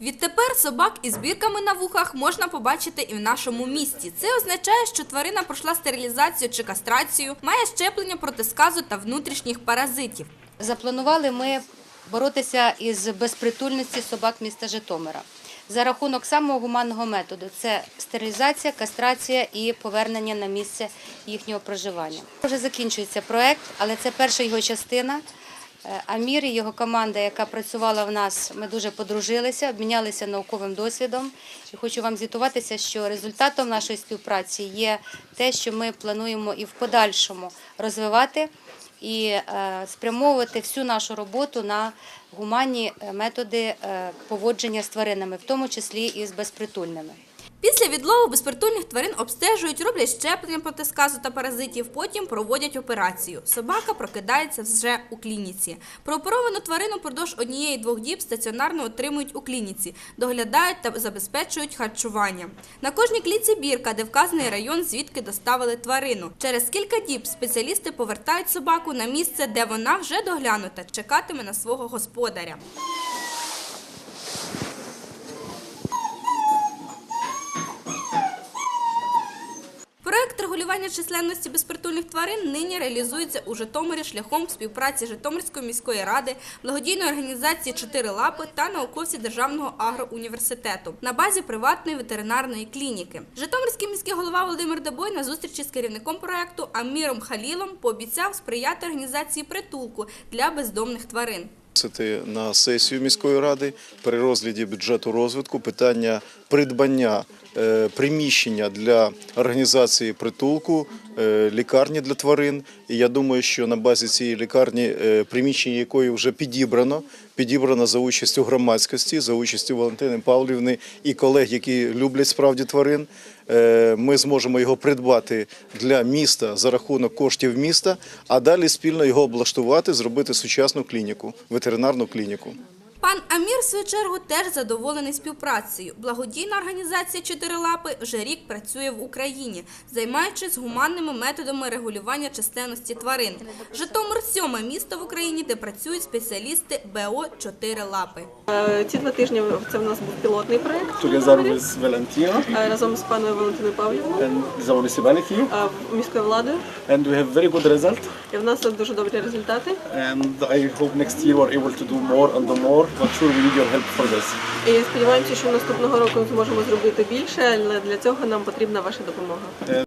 Відтепер собак із бірками на вухах можна побачити і в нашому місті. Це означає, що тварина пройшла стерилізацію чи кастрацію, має щеплення проти сказу та внутрішніх паразитів. Запланували ми боротися із безпритульності собак міста Житомира за рахунок самого гуманного методу це стерилізація, кастрація і повернення на місце їхнього проживання. Вже закінчується проект, але це перша його частина. Е, Амір і його команда, яка працювала в нас, ми дуже подружилися, обмінялися науковим досвідом. І хочу вам звітуватися, що результатом нашої співпраці є те, що ми плануємо і в подальшому розвивати і е, спрямовувати всю нашу роботу на гуманні методи е, поводження з тваринами, в тому числі і з безпритульними. Після відлову безпритульних тварин обстежують, роблять щеплення проти сказу та паразитів, потім проводять операцію. Собака прокидається вже у клініці. Прооперовану тварину продовж однієї-двох діб стаціонарно отримують у клініці, доглядають та забезпечують харчування. На кожній кліці бірка, де вказаний район, звідки доставили тварину. Через кілька діб спеціалісти повертають собаку на місце, де вона вже доглянута, чекатиме на свого господаря. Проект регулювання численності безпритульних тварин нині реалізується у Житомирі шляхом співпраці Житомирської міської ради, благодійної організації «Чотири лапи» та науковців Державного агроуніверситету на базі приватної ветеринарної клініки. Житомирський міський голова Володимир Дебой на зустрічі з керівником проекту Аміром Халілом пообіцяв сприяти організації притулку для бездомних тварин. На сесію міської ради при розгляді бюджету розвитку питання придбання приміщення для організації притулку, е, лікарні для тварин. І я думаю, що на базі цієї лікарні, е, приміщення якої вже підібрано, підібрано за участю громадськості, за участю Валентини Павлівни і колег, які люблять справді тварин. Е, Ми зможемо його придбати для міста за рахунок коштів міста, а далі спільно його облаштувати, зробити сучасну клініку, ветеринарну клініку. Пан Амір, в свою чергу, теж задоволений співпрацею. Благодійна організація «Чотири лапи» вже рік працює в Україні, займаючись гуманними методами регулювання численності тварин. Житомир – сьоме місто в Україні, де працюють спеціалісти БО «Чотири лапи». Е, Ці два тижні це в нас був пілотний Valentina е, разом з паною Валентиною Павлівною е, міською владою. and we have very good result. І в нас дуже добрі результати. And I hope next year we're able to do more and more. But sure, we need your help for this. І сподіваємося, що наступного року ми зможемо зробити більше, але для цього нам потрібна ваша допомога.